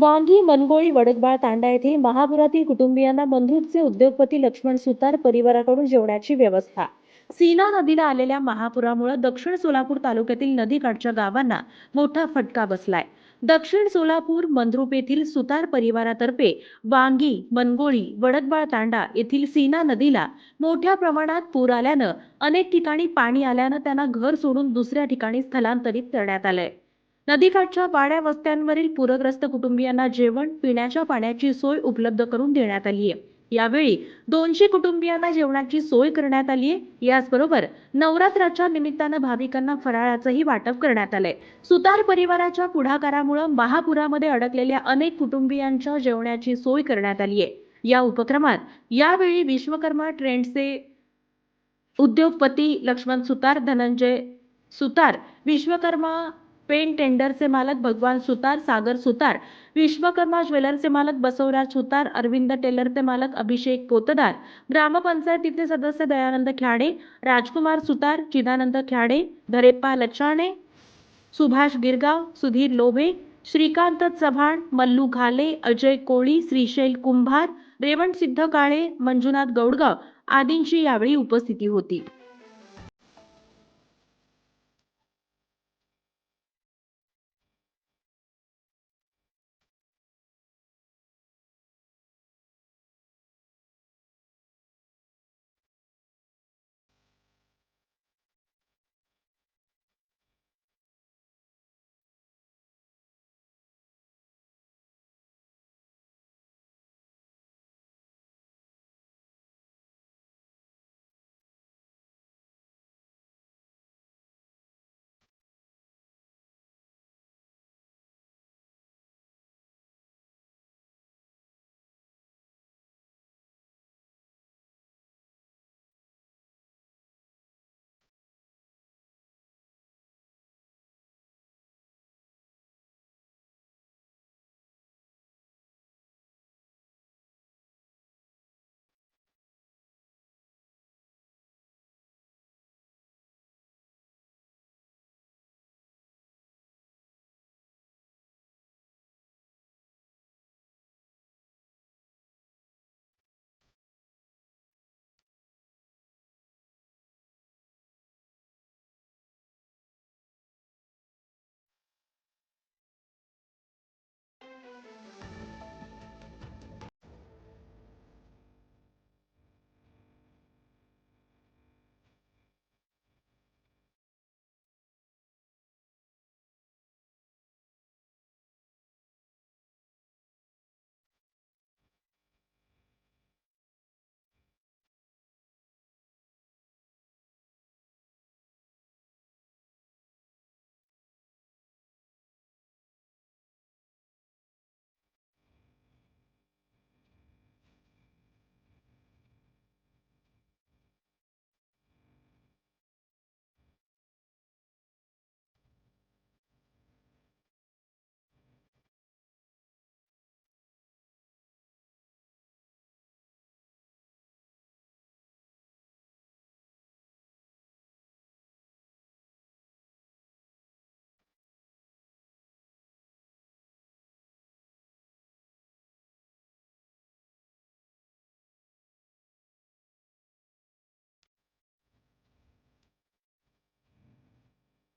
वांगी मनगोळी वडकबाळ तांडा येथे महापुरातील कुटुंबियांना बंधूचे उद्योगपती लक्ष्मण सुतार परिवाराकडून जेवणाची व्यवस्था. सीना नदीला आलेल्या महापुरामुळे दक्षिण सोलापूर तालुक्यातील नदीकाठच्या गावांना मोठा फटका बसलाय. दक्षिण सोलापूर मंद्रुप येथील सुतार परिवारातर्फे वांगी मनगोळी वडकबाळ तांडा येथील सीना नदीला मोठ्या प्रमाणात पूर आल्यानं अनेक ठिकाणी पाणी आल्यानं त्यांना घर सोडून दुसऱ्या ठिकाणी स्थलांतरित करण्यात आलंय. नदीकाठच्या वाड्या वस्त्यांवरील पूरग्रस्त कुटुंबियांना जेवण पिण्याच्या पाण्याची सोय उपलब्ध करून देण्यात आली आहे. यावेळी दोनशे कुटुंबियांना जेवणाची सोय करण्यात आली आहे. याचबरोबर नवरात्राच्या निमित्तानं भाविकांना फराळाचंही वाटप करण्यात आलंय. सुतार परिवाराच्या पुढाकारामुळे महापुरामध्ये अडकलेल्या अनेक कुटुंबियांच्या जेवणाची सोय करण्यात आली आहे. या उपक्रमात यावेळी विश्वकर्मा ट्रेंडचे उद्योगपती लक्ष्मण सुतार धनंजय सुतार विश्वकर्मा पेन टेंडरचे मालक भगवान सुतार सागर सुतार विश्वकर्मा ज्वेलरचे मालक बसवराज सुतार अरविंद टेलरचे मालक अभिषेक पोतदार ग्रामपंचायतीचे सदस्य दयानंद ख्याडे राजकुमार सुतार चिदानंद ख्याडे धरेप्पा लचाणे सुभाष गिरगाव सुधीर लोभे श्रीकांत चव्हाण मल्लू घाले अजय कोळी श्रीशैल कुंभार रेवण सिद्ध काळे मंजुनाथ गौडगाव आदींची यावेळी उपस्थिती होती.